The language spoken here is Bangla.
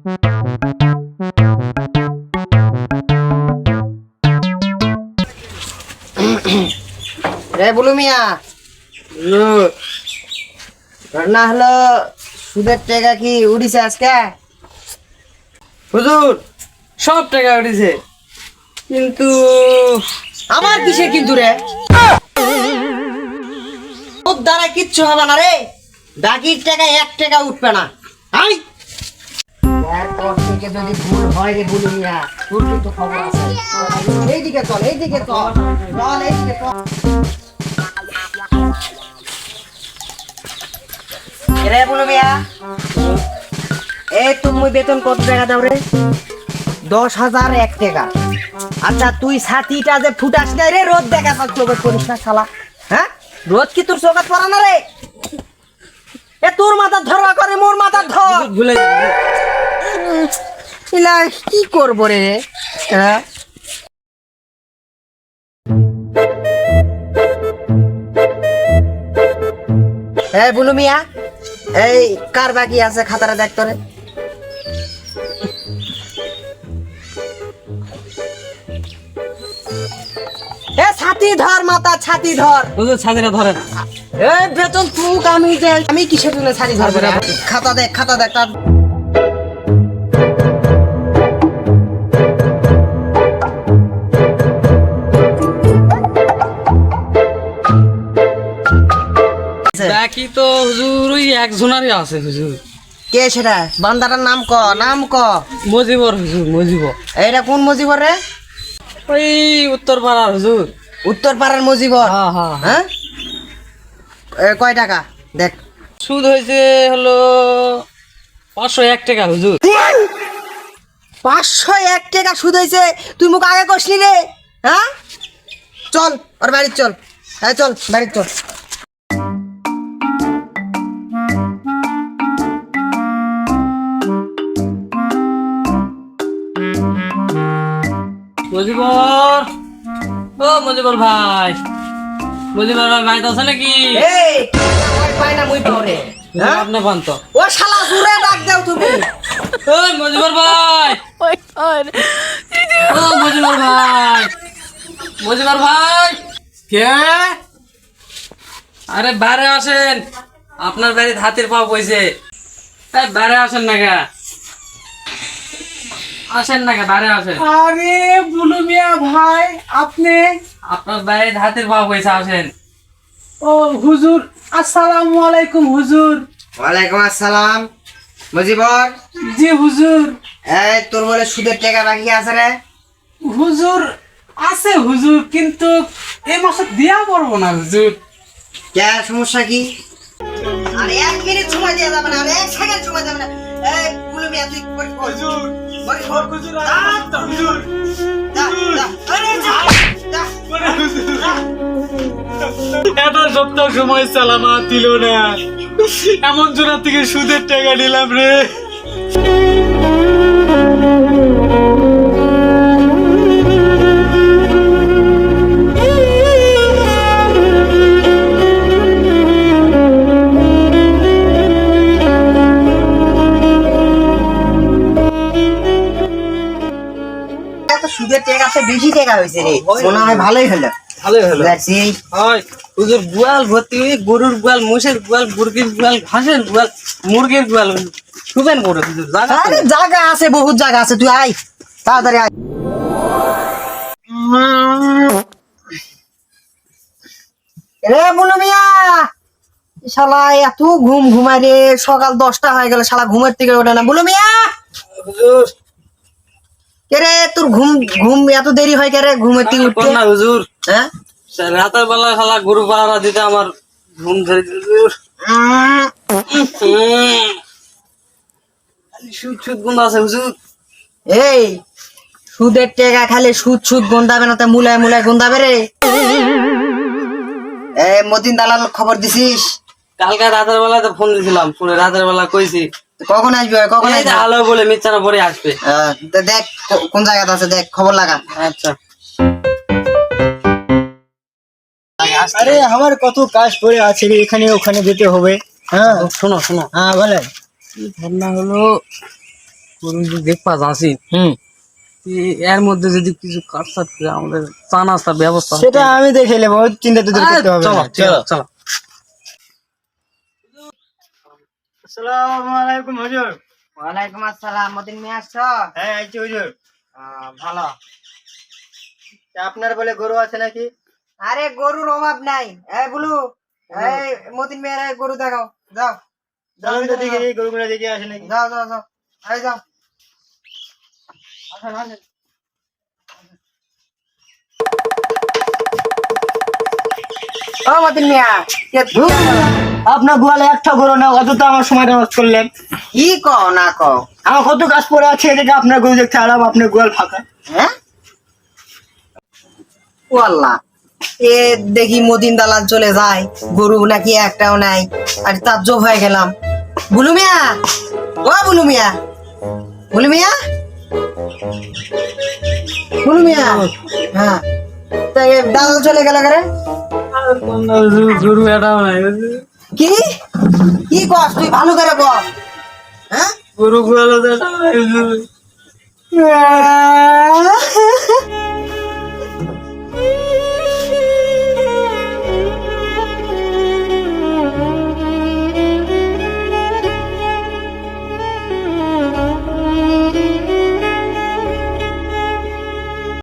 রে বুলু মিয়া। না হলো সুদের টাকা কি উড়িছে আজকে? হুজুর, সব টাকা উঠেছে কিন্তু আমার কিসে কিন্তু রে? তোর দ্বারা কিচ্ছু হবে না রে। বাকির টাকা এক টাকা উঠবে না। আই! এরপর থেকে যদি ভুল হয় রে তোর কিন্তু খবর আছে। এইদিকে চল এইদিকে চল চল এইদিকে চল। রে বুলু এই তুমি বেতন কত টাকা দাও রে? দশ হাজার এক টাকা। আচ্ছা তুই ছাতিটা যে ফুটাস রে রোদ দেখা তোর চোখে করিস না শালা। হ্যাঁ? রোদ কি তোর চোখে পড়া না রে? এ তোর মাথা ধরবা করে মোর মাথা ধর। ভুলে ইলা কি করব রে? হ্যাঁ এই বুলু মিয়া এই কার বাকি আছে খাতাটা দেখ তোরে। এ ছাতি ধর মাথা ছাতি ধর। হুজুর ছাতিটা ধরেন এই বেতন তুক আমি যে আমি কিসের জন্য ছাতি ধরবো রে? খাতা দেখ খাতা দেখ তার বাকি তো হুজুর ওই একজনারই আছে হুজুর। কে সেটা? বান্দাটার নাম ক? নাম ক? মজিবর হুজুর মজিবর। এইটা কোন মজিবর রে? ওই উত্তর পাড়ার হুজুর। উত্তর পাড়ার মজিবর? হ্যাঁ হ্যাঁ হ্যাঁ। এ, কয় টাকা? দেখ। সুদ হয়েছে হলো পাঁচশো এক টাকা হুজুর। পাঁচশো এক টাকা সুদ হয়েছে তুই মুখ আগে কষলি রে? হ্যাঁ? চল ওর বাড়ির চল। হ্যাঁ চল বাড়ির চল। মজিবর। ও মজিবর ভাই। মজিবর ভাই বাড়িতে আছে নাকি? এই পায় না মুই পরে হ্যাঁ? আপনি পান তো ও শালা জুড়ে ডাক দাও তুমি। ওই মজিবর ভাই। ও মজিবর ভাই। মজিবর ভাই। কে? আরে বাইরে আসেন। আপনার বাড়িতে হাতের পাও কইছে। এই বাইরে আসেন না গা আসেন না বাইরে আসেন। আরে বুলু মিয়া ভাই আপনি? আপনার বাড়িতে হাতের পাও কইছে আসেন। ও হুজুর আসসালামু আলাইকুম হুজুর। ওয়ালাইকুম আসসালাম। মজিবর? জি হুজুর। এই তোর বলে সুদের টাকা বাকি আছে রে? হুজুর আছে হুজুর কিন্তু এই মাসে দিয়া পড়ব না হুজুর। কে সমস্যা কি? আর এক মিনিট সময় দেওয়া যাবে না আর এক সেকেন্ড সময় যাবে না। এই গুলো মিয়া তুই হুজুর যা। একটা সপ্তাহ সময় সালামা দিল না। এমন জোড়া থেকে সুদের টাকা নিলাম রে। টাকা আছে বেশি টাকা হয়েছে রে। মনে হয় ভালোই হলো। ভালোই হলো। হয়। হুজুর গোয়াল ভর্তি হয়ে গরুর গোয়াল মোষের গোয়াল মুরগির গোয়াল ঘাসের গোয়াল মুরগির গোয়াল শুবেন করে হুজুর জায়গা জায়গা আছে বহুত জায়গা আছে তুই আয়। তাড়াতাড়ি আয়। রে বুনু মিয়া শালা এত ঘুম ঘুমাই রে সকাল দশটা হয়ে গেল শালা ঘুমের থেকে ওঠে না। বুনু মিয়া! হুজুর কে রে তোর ঘুম ঘুম এত দেরি হয় কে রে উঠতে? না হুজুর। হ্যাঁ? রাতের বেলা শালা গরু পাড়া দিতে আমার ঘুম ধরে। খালি সুদ সুদ গুণ আছে হুজুর। এই সুদের টেকা খালি সুদ সুদ গন্ধাবে না তা মুলায় মুলায় গন্ধাবে রে। এ মতিন দালাল খবর দিছিস? কালকে রাতের বেলাতে ফোন দিছিলাম ফোনে রাতের বেলা কইছি কখন আসবে কখন আসবে? আলো বলে মিচ্ছানা পরে আসবে। তা দেখ কোন জায়গাতে আছে দেখ খবর লাগা। আচ্ছা। আরে আমার কত কাজ পড়ে আছে রে এখানে ওখানে যেতে হবে। হ্যাঁ? শোনো শোনো। হ্যাঁ বলেন ঘটনা হলো গরু যদি দেখবা যাচ্ছি হুম। এর মধ্যে যদি কিছু কাট সাট আমাদের চা নাস্তার ব্যবস্থা সেটা আমি দেখে নেব চিন্তা তো করতে হবে চলো না। চলো চলো আসসালামু আলাইকুম হুজুর। ওয়ালাইকুম আসসালাম মতিন মিয়া আসছো? হ্যাঁ আইছি হুজুর। ভালো। আপনার বলে গরু আছে নাকি? আরে গরুর অভাব নাই। এই বুলু এই মতিন মিয়ার গরু দেখাও। যাও। যাও তো দেখি এই গরুগুলো দেখে আসে নাকি? যাও যাও যাও। এই যাও। আসেন আসেন। ও মতিন মিয়া কে আপনার গোয়ালে একটা গরু না অত তো আমার সময় নষ্ট করলেন। কি কও না কও? আমার কত কাজ পড়ে আছে এদিকে আপনার গরু দেখতে আলাম আপনার গোয়াল ফাঁকা। হ্যাঁ? ও আল্লাহ এ দেখি মদিন দালাল চলে যায় গরু নাকি একটাও নাই আর তাজ্জব হয়ে গেলাম। বুলু মিয়া ও বুলু মিয়া বুলু মিয়া বুলু মিয়া হ্যাঁ তা দালাল চলে গেল করে গরু এটাও নাই। কি? কি কস? তুই ভালো করে বল হ্যাঁ? গুরু গুরু